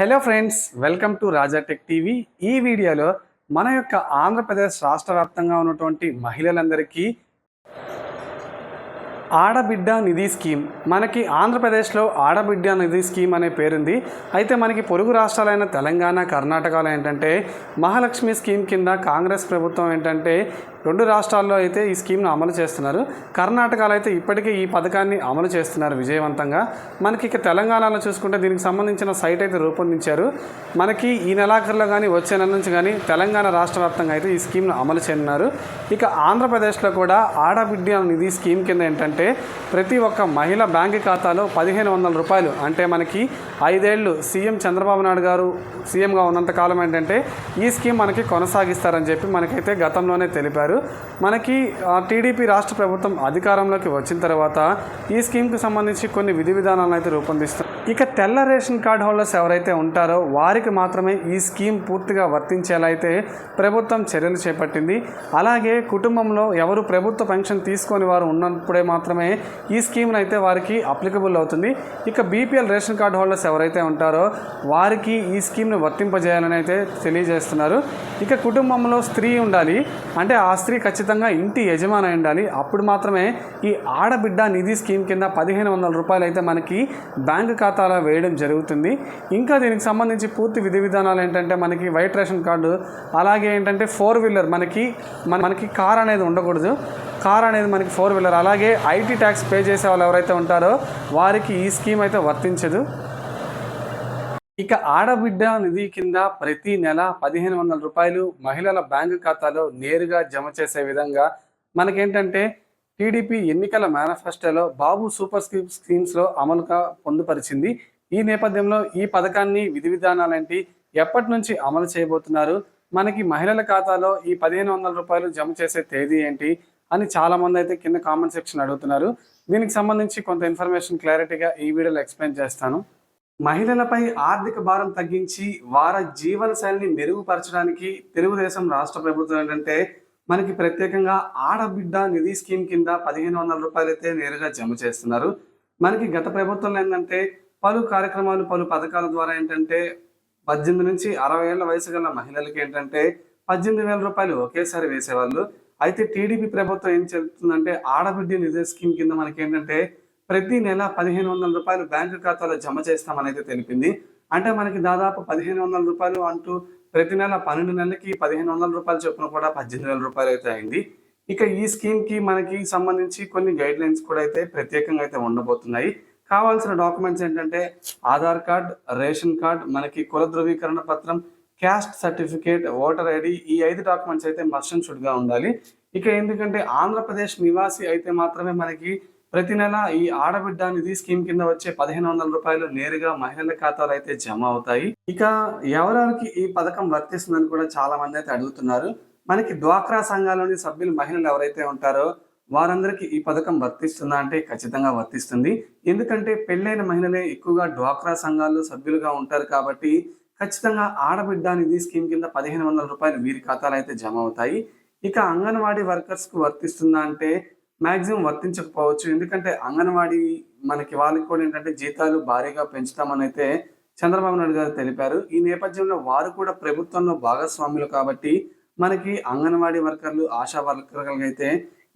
Hello friends welcome to Raja tech TV ఈ వీడియోలో మన యొక్క ఆంధ్రప్రదేశ్ రాష్ట్ర వ్యాప్తంగా ఉన్నటువంటి మహిళలందరికీ ఆడబిడ్డ నిధి స్కీమ్. మనకి ఆంధ్రప్రదేశ్లో ఆడబిడ్డ నిధి స్కీమ్ అనే పేరుంది. అయితే మనకి పొరుగు రాష్ట్రాలైన తెలంగాణ కర్ణాటకలో ఏంటంటే మహాలక్ష్మి స్కీమ్ కింద కాంగ్రెస్ ప్రభుత్వం ఏంటంటే రెండు రాష్ట్రాల్లో అయితే ఈ స్కీమ్ను అమలు చేస్తున్నారు. కర్ణాటకలో అయితే ఇప్పటికే ఈ పథకాన్ని అమలు చేస్తున్నారు విజయవంతంగా. మనకి ఇక తెలంగాణలో చూసుకుంటే దీనికి సంబంధించిన సైట్ అయితే రూపొందించారు. మనకి ఈ నెలాఖరులో కానీ వచ్చే నెల నుంచి కానీ తెలంగాణ రాష్ట్ర వ్యాప్తంగా అయితే ఈ స్కీమ్ను అమలు చేయనున్నారు. ఇక ఆంధ్రప్రదేశ్లో కూడా ఆడబిడ్డ నిధి స్కీమ్ కింద ఏంటంటే ప్రతి ఒక్క మహిళ బ్యాంక్ ఖాతాలో పదిహేను వందల రూపాయలు. అంటే మనకి ఐదేళ్ళు సీఎం చంద్రబాబు నాయుడు గారు సీఎంగా ఉన్నంత కాలం ఏంటంటే ఈ స్కీమ్ మనకి కొనసాగిస్తారని చెప్పి మనకైతే గతంలోనే తెలిపారు. మనకి టీడీపీ రాష్ట్ర ప్రభుత్వం అధికారంలోకి వచ్చిన తర్వాత ఈ స్కీమ్కి సంబంధించి కొన్ని విధి విధానాలను అయితే రూపొందిస్తారు ఇక తెల్ల రేషన్ కార్డ్ హోల్డర్స్ ఎవరైతే ఉంటారో వారికి మాత్రమే ఈ స్కీమ్ పూర్తిగా వర్తించేలా అయితే ప్రభుత్వం చర్యలు చేపట్టింది. అలాగే కుటుంబంలో ఎవరు ప్రభుత్వ పెన్షన్ తీసుకొని వారు ఉన్నప్పుడే మాత్రమే ఈ స్కీమ్ను అయితే వారికి అప్లికబుల్ అవుతుంది. ఇక బీపీఎల్ రేషన్ కార్డ్ హోల్డర్స్ ఎవరైతే ఉంటారో వారికి ఈ స్కీమ్ను వర్తింపజేయాలని అయితే తెలియజేస్తున్నారు. ఇక కుటుంబంలో స్త్రీ ఉండాలి అంటే ఆ స్త్రీ ఖచ్చితంగా ఇంటి యజమాని అయి ఉండాలి. అప్పుడు మాత్రమే ఈ ఆడబిడ్డ నిధి స్కీమ్ కింద పదిహేను వందల రూపాయలు అయితే మనకి బ్యాంకు ఖాతాలో వేయడం జరుగుతుంది. ఇంకా దీనికి సంబంధించి పూర్తి విధి విధానాలు ఏంటంటే మనకి వైట్ రేషన్ కార్డు అలాగే ఏంటంటే ఫోర్ వీలర్ మనకి మన మనకి కార్ అనేది ఉండకూడదు. కార్ అనేది మనకి ఫోర్ వీలర్. అలాగే ఐటీ ట్యాక్స్ పే చేసే వాళ్ళు ఎవరైతే ఉంటారో వారికి ఈ స్కీమ్ అయితే వర్తించదు. ఇక ఆడబిడ్డ నిధి కింద ప్రతి నెల పదిహేను వందల రూపాయలు మహిళల బ్యాంకు ఖాతాలో నేరుగా జమ చేసే విధంగా మనకేంటంటే టీడీపీ ఎన్నికల మేనిఫెస్టోలో బాబు సూపర్ స్కీమ్ స్కీమ్స్లో అమలుగా పొందుపరిచింది. ఈ నేపథ్యంలో ఈ పథకాన్ని విధి విధానాలేంటి ఎప్పటి నుంచి అమలు చేయబోతున్నారు మనకి మహిళల ఖాతాలో ఈ పదిహేను వందల రూపాయలు జమ చేసే తేదీ ఏంటి అని చాలా మంది అయితే కింద కామెంట్ సెక్షన్ అడుగుతున్నారు. దీనికి సంబంధించి కొంత ఇన్ఫర్మేషన్ క్లారిటీగా ఈ వీడియోలో ఎక్స్ప్లెయిన్ చేస్తాను. మహిళలపై ఆర్థిక భారం తగ్గించి వారి జీవన శైలిని మెరుగుపరచడానికి తెలుగుదేశం రాష్ట్ర ప్రభుత్వం ఏంటంటే మనకి ప్రత్యేకంగా ఆడబిడ్డ నిధి స్కీమ్ కింద పదిహేను వందల రూపాయలు అయితే నేరుగా జమ చేస్తున్నారు. మనకి గత ప్రభుత్వంలో ఏంటంటే పలు కార్యక్రమాలు పలు పథకాల ద్వారా ఏంటంటే పద్దెనిమిది నుంచి అరవై ఏళ్ళ వయసు గల మహిళలకి ఏంటంటే పద్దెనిమిది వేల రూపాయలు ఒకేసారి వేసేవాళ్ళు. అయితే టీడీపీ ప్రభుత్వం ఏం చెప్తుందంటే ఆడబిడ్డ నిధి స్కీమ్ కింద మనకి ఏంటంటే ప్రతి నెల పదిహేను వందల రూపాయలు బ్యాంకు ఖాతాలో జమ చేస్తామని అయితే తెలిపింది. అంటే మనకి దాదాపు పదిహేను వందల రూపాయలు అంటూ ప్రతి నెల పన్నెండు నెలలకి పదిహేను వందల రూపాయలు చొప్పున కూడా పద్దెనిమిది వేల రూపాయలు అయితే అయింది. ఇక ఈ స్కీమ్కి మనకి సంబంధించి కొన్ని గైడ్ లైన్స్ కూడా అయితే ప్రత్యేకంగా అయితే ఉండబోతున్నాయి. కావాల్సిన డాక్యుమెంట్స్ ఏంటంటే ఆధార్ కార్డ్ రేషన్ కార్డ్ మనకి కుల ధృవీకరణ పత్రం క్యాస్ట్ సర్టిఫికేట్ ఓటర్ ఐడి ఈ ఐదు డాక్యుమెంట్స్ అయితే మస్ట్ అండ్ ఉండాలి. ఇక ఎందుకంటే ఆంధ్రప్రదేశ్ నివాసి అయితే మాత్రమే మనకి ప్రతి నెల ఈ ఆడబిడ్డ నిధి స్కీమ్ కింద వచ్చే పదిహేను వందల రూపాయలు నేరుగా మహిళల ఖాతాలో అయితే జమ అవుతాయి. ఇక ఎవరెవరికి ఈ పథకం వర్తిస్తుందని కూడా చాలా మంది అయితే అడుగుతున్నారు. మనకి డ్వాక్రా సంఘాలోని సభ్యులు మహిళలు ఎవరైతే ఉంటారో వారందరికీ ఈ పథకం వర్తిస్తుందా అంటే ఖచ్చితంగా వర్తిస్తుంది. ఎందుకంటే పెళ్ళైన మహిళలే ఎక్కువగా డ్వాక్రా సంఘాల్లో సభ్యులుగా ఉంటారు కాబట్టి ఖచ్చితంగా ఆడబిడ్డ నిధి స్కీమ్ కింద పదిహేను వందల రూపాయలు వీరి ఖాతాలో అయితే జమ అవుతాయి. ఇక అంగన్వాడీ వర్కర్స్కు వర్తిస్తుందా అంటే మాక్సిమం వర్తించకపోవచ్చు. ఎందుకంటే అంగన్వాడీ మనకి వాళ్ళకి కూడా ఏంటంటే జీతాలు భారీగా పెంచుతామని అయితే చంద్రబాబు నాయుడు గారు తెలిపారు. ఈ నేపథ్యంలో వారు కూడా ప్రభుత్వంలో భాగస్వాములు కాబట్టి మనకి అంగన్వాడీ వర్కర్లు ఆశా వర్కర్లకు అయితే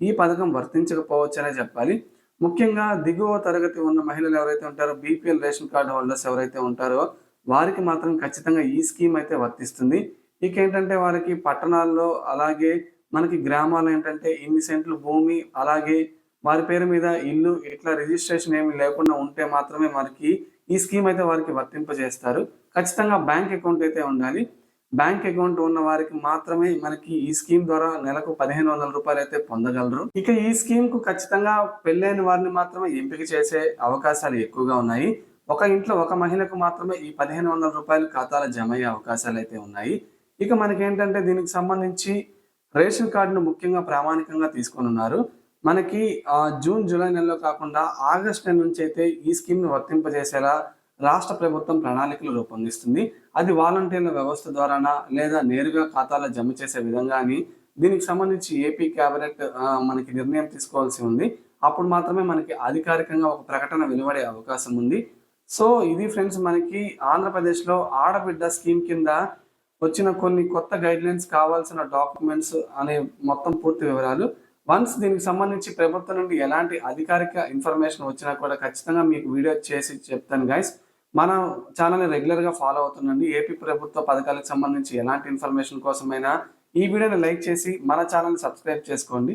ఈ పథకం వర్తించకపోవచ్చు అనే చెప్పాలి. ముఖ్యంగా దిగువ తరగతి ఉన్న మహిళలు ఎవరైతే ఉంటారో బీపీఎల్ రేషన్ కార్డు హోల్డర్స్ ఎవరైతే ఉంటారో వారికి మాత్రం ఖచ్చితంగా ఈ స్కీమ్ అయితే వర్తిస్తుంది. ఇక ఏంటంటే వారికి పట్టణాల్లో అలాగే మనకి గ్రామాలు ఏంటంటే ఇన్ని సెంట్లు భూమి అలాగే వారి పేరు మీద ఇల్లు ఇట్లా రిజిస్ట్రేషన్ ఏమి లేకుండా ఉంటే మాత్రమే మనకి ఈ స్కీమ్ అయితే వారికి వర్తింపజేస్తారు. ఖచ్చితంగా బ్యాంక్ అకౌంట్ అయితే ఉండాలి. బ్యాంక్ అకౌంట్ ఉన్న వారికి మాత్రమే మనకి ఈ స్కీమ్ ద్వారా నెలకు పదిహేను వందల రూపాయలు అయితే పొందగలరు. ఇక ఈ స్కీమ్కు ఖచ్చితంగా పెళ్ళైన వారిని మాత్రమే ఎంపిక చేసే అవకాశాలు ఎక్కువగా ఉన్నాయి. ఒక ఇంట్లో ఒక మహిళకు మాత్రమే ఈ పదిహేను వందల రూపాయలు ఖాతాలో జమ అయ్యే అవకాశాలు అయితే ఉన్నాయి. ఇక మనకి ఏంటంటే దీనికి సంబంధించి రేషన్ కార్డును ముఖ్యంగా ప్రామాణికంగా తీసుకొని ఉన్నారు. మనకి జూన్ జూలై నెలలో కాకుండా ఆగస్ట్ నెల నుంచి అయితే ఈ స్కీమ్ను వర్తింపజేసేలా రాష్ట్ర ప్రభుత్వం ప్రణాళికలు రూపొందిస్తుంది. అది వాలంటీర్ల వ్యవస్థ ద్వారానా లేదా నేరుగా ఖాతాలో జమ చేసే విధంగా అని దీనికి సంబంధించి ఏపీ క్యాబినెట్ మనకి నిర్ణయం తీసుకోవాల్సి ఉంది. అప్పుడు మాత్రమే మనకి అధికారికంగా ఒక ప్రకటన వెలువడే అవకాశం ఉంది. సో ఇది ఫ్రెండ్స్ మనకి ఆంధ్రప్రదేశ్లో ఆడబిడ్డ స్కీమ్ కింద వచ్చిన కొన్ని కొత్త గైడ్లైన్స్ కావాల్సిన డాక్యుమెంట్స్ అనే మొత్తం పూర్తి వివరాలు. వన్స్ దీనికి సంబంధించి ప్రభుత్వం నుండి ఎలాంటి అధికారిక ఇన్ఫర్మేషన్ వచ్చినా కూడా ఖచ్చితంగా మీకు వీడియో చేసి చెప్తాను గైస్ మన ఛానల్ని రెగ్యులర్గా ఫాలో అవుతుందండి ఏపీ ప్రభుత్వ పథకాలకు సంబంధించి ఎలాంటి ఇన్ఫర్మేషన్ కోసమైనా ఈ వీడియోని లైక్ చేసి మన ఛానల్ని సబ్స్క్రైబ్ చేసుకోండి.